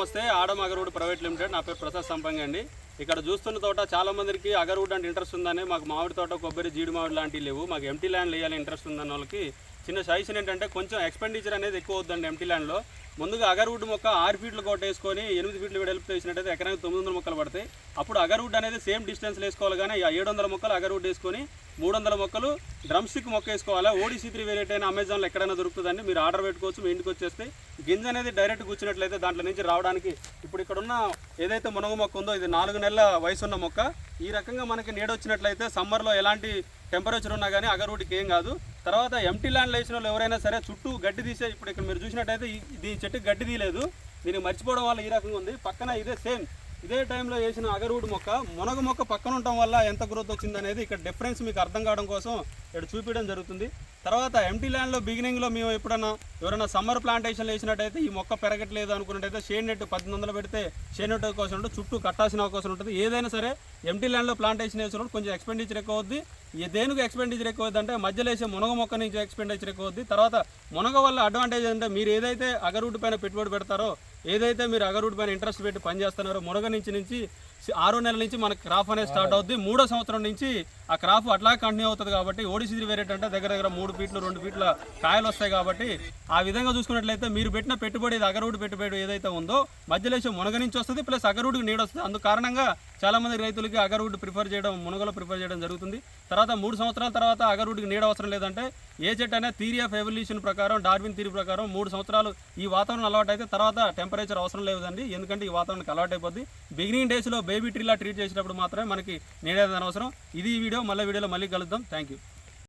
నమస్తే Adam agarwood private limited. నా పేరు ప్రసాద్ సంపంగి అండి. ఇక్కడ చూస్తున్న తోట చాలా మందికి అగర్వుడ్ అంటే ఇంట్రెస్ట్ ఉందని మాకు మామిడి తోట కొబ్బరి జీడి మామిడి లాంటివి లేవు. మాకు ఎంటీ ల్యాండ్ వేయాలి ఇంట్రెస్ట్ ఉందన్న వాళ్ళకి చిన్న సజెషన్ ఏంటంటే కొంచెం ఎక్స్పెండిచర్ అనేది ఎక్కువ అవుతుందండి ఎంటీ ల్యాండ్లో ముందుగా అగర్వుడ్ మొక్క ఆరు ఫీట్లు కొట్టేసుకొని ఎనిమిది ఫీట్లు వెడల్పు వేసినట్టయితే ఎకరానికి తొమ్మిది వందల మొక్కలు పడతాయి. అప్పుడు అగర్వుడ్ అనేది సేమ్ డిస్టెన్స్ వేసుకోవాలి కానీ ఏడు వందల మొక్కలు అగర్వుడ్ వేసుకొని మూడు వందల మొక్కలు డ్రమ్ స్టిక్ మొక్క వేసుకోవాలి? ఓడిసి త్రీ వేరియట్ అయిన అమెజాన్లో ఎక్కడైనా దొరుకుతుందండి. మీరు ఆర్డర్ పెట్టుకోవచ్చు మీ ఇంటికి వచ్చేస్తే. గింజ అనేది డైరెక్ట్ కూర్చున్నట్లయితే దాంట్లో నుంచి రావడానికి ఇప్పుడు ఇక్కడ ఉన్న ఏదైతే మునగ మొక్క ఉందో ఇది నాలుగు నెలల వయసు ఉన్న మొక్క. ఈ రకంగా మనకి నీడొచ్చినట్లయితే సమ్మర్లో ఎలాంటి టెంపరేచర్ ఉన్నా కానీ అగరూటికి ఏం కాదు. తర్వాత ఎంటీ ల్యాండ్లో వేసిన వాళ్ళు ఎవరైనా సరే చుట్టూ గడ్డి తీసే ఇప్పుడు ఇక్కడ మీరు చూసినట్టయితే దీని చెట్టు గడ్డి తీయలేదు. దీనికి మర్చిపోవడం వల్ల ఈ రకంగా ఉంది. పక్కన ఇదే సేమ్ ఇదే టైంలో వేసిన అగరూడు మొక్క మునగ మొక్క పక్కన ఉండటం వల్ల ఎంత గ్రోత్ వచ్చింది అనేది ఇక్కడ డిఫరెన్స్ మీకు అర్థం కావడం కోసం ఇక్కడ చూపించడం జరుగుతుంది. తర్వాత ఎంటీ ల్యాండ్లో బిగినింగ్లో మేము ఎప్పుడన్నా ఎవరైనా సమ్మర్ ప్లాంటేషన్ వేసినట్టయితే ఈ మొక్క పెరగట్లేదు అనుకున్నట్టయితే షేడ్ నెట్ పద్దెనిమిది వందలు పెడితే షేడ్ నెట్ అవకాశం ఉంటుంది చుట్టూ కట్టాల్సిన అవకాశం ఉంటుంది. ఏదైనా సరే ఎంటీ ల్యాండ్లో ప్లాంటేషన్ వేసినప్పుడు కొంచెం ఎక్స్పెండిచర్ ఎక్కువ అవుద్ది. ఏ దేనికి ఎక్స్పెండిచర్ ఎక్కువ అవుద్ది అంటే మధ్యలో వేసే మునగ మొక్క నుంచి ఎక్స్పెండిచర్ ఎక్కువ అవుద్ది. తర్వాత మునగ వల్ల అడ్వాంటేజ్ అంటే మీరు ఏదైతే అగరూట్ పైన పెట్టుబడి పెడతారో ఏదైతే మీరు అగరూట్ పైన ఇంట్రెస్ట్ పెట్టి పనిచేస్తున్నారో మునగ నుంచి నుంచి ఆరో నెలల నుంచి మనకు క్రాప్ అనేది స్టార్ట్ అవుద్ది. మూడో సంవత్సరం నుంచి ఆ క్రాప్ అట్లా కంటిన్యూ అవుతుంది కాబట్టి ఓడిసిది వేరేట్ అంటే దగ్గర దగ్గర మూడు ఫీట్లు రెండు ఫీట్ల కాయలు వస్తాయి కాబట్టి ఆ విధంగా చూసుకున్నట్లయితే మీరు పెట్టిన పెట్టుబడి అగరూడ్ పెట్టుబడి ఏదైతే ఉందో మధ్యలో మునగ నుంచి వస్తుంది ప్లస్ అగరూడ్కి నీడొస్తుంది అందు అందుకు కారణంగా చాలామంది రైతులకి అగర్వుడ్ ప్రిఫర్ చేయడం మునగలో ప్రిఫర్ చేయడం జరుగుతుంది. తర్వాత మూడు సంవత్సరాల తర్వాత అగర్వుడ్కి నీడ అవసరం లేదంటే ఏ చెట్టు అయినా థీరీ ఆఫ్ ఎవల్యూషన్ ప్రకారం డార్విన్ థీరీ ప్రకారం మూడు సంవత్సరాలు ఈ వాతావరణం అలవాటు అయితే తర్వాత టెంపరేచర్ అవసరం లేదండి. ఎందుకంటే ఈ వాతావరణానికి అలవాటైపోద్ది అయిపోద్ది. బిగినింగ్ డేస్లో బేబీ ట్రీలా ట్రీట్ చేసినప్పుడు మాత్రమే మనకి నీడ అవసరం ఇది ఈ వీడియో. మళ్ళీ వీడియోలో మళ్ళీ కలుద్దాం. Thank you